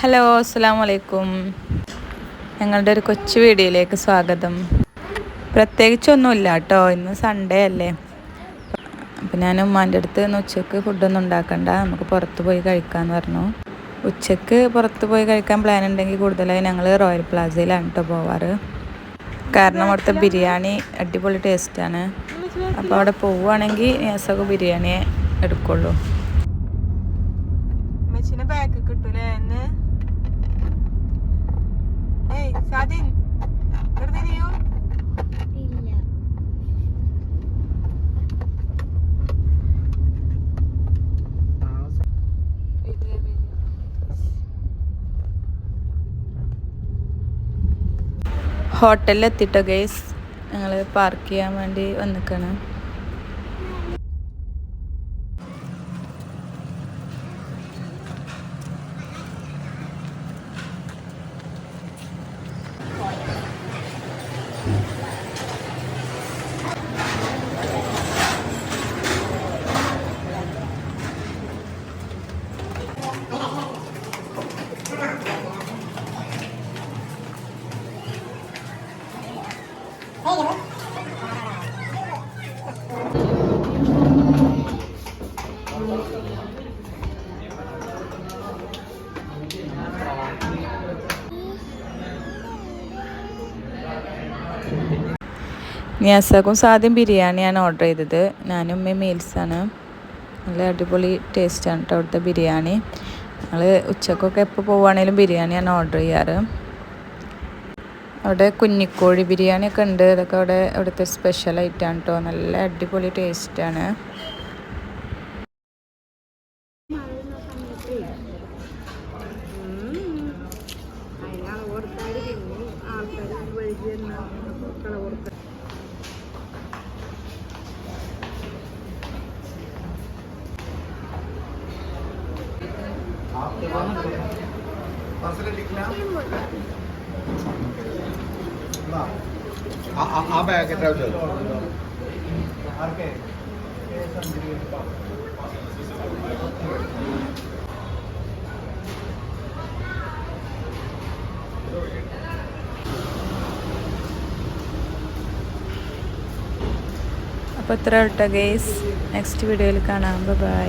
Hello അസ്സാം വലൈക്കും ഞങ്ങളുടെ ഒരു കൊച്ചു വീഡിയോയിലേക്ക് സ്വാഗതം. പ്രത്യേകിച്ചൊന്നുമില്ല കേട്ടോ ഇന്ന് സൺഡേ അല്ലേ? അപ്പം ഞാൻ ഉമ്മാന്റെ അടുത്ത് ഇന്ന് ഉച്ചയ്ക്ക് ഫുഡൊന്നും ഉണ്ടാക്കണ്ട നമുക്ക് പുറത്ത് പോയി കഴിക്കാമെന്ന് പറഞ്ഞു. ഉച്ചയ്ക്ക് പുറത്ത് പോയി കഴിക്കാൻ പ്ലാൻ ഉണ്ടെങ്കിൽ കൂടുതലായി ഞങ്ങൾ റോയൽ പ്ലാസയിലാണ് കേട്ടോ പോവാറ്. കാരണം അവിടുത്തെ ബിരിയാണി അടിപൊളി ടേസ്റ്റാണ് അപ്പോൾ അവിടെ പോവുകയാണെങ്കിൽ നേസൊക്കെ ബിരിയാണിയെ എടുക്കുള്ളൂ. ബാക്ക് കിട്ടൂലേ എന്ന് ഏയ് സാദിൻ ഇവിടെ തിരിയൂ ഹോട്ടലിൽ എത്തിട്ടോ ഗൈസ്? ഞങ്ങൾ പാർക്ക് ചെയ്യാൻ വേണ്ടി വന്നിക്കാണ്. നിയാസാക്കും സാദ്യം ബിരിയാണിയാണ് ഓർഡർ ചെയ്തത്. ഞാനും ഉമ്മയും മീൽസാണ് നല്ല അടിപൊളി ടേസ്റ്റാണ് കേട്ടോ അവിടുത്തെ ബിരിയാണി. ഞങ്ങൾ ഉച്ചക്കൊക്കെ എപ്പോൾ പോവുകയാണെങ്കിലും ബിരിയാണിയാണ് ഓർഡർ ചെയ്യാറ്. അവിടെ കുഞ്ഞിക്കോഴി ബിരിയാണി ഒക്കെ ഉണ്ട്. അതൊക്കെ അവിടെ അവിടുത്തെ സ്പെഷ്യൽ ഐറ്റമാണ് കേട്ടോ നല്ല അടിപൊളി ടേസ്റ്റാണ് അതിനാണ് ആ ബാഗ് എത്ര ആവശ്യം അപ്പോൾ ഇത്ര കേട്ടോ ഗെയ്സ് നെക്സ്റ്റ് വീഡിയോയിൽ കാണാം. ബൈ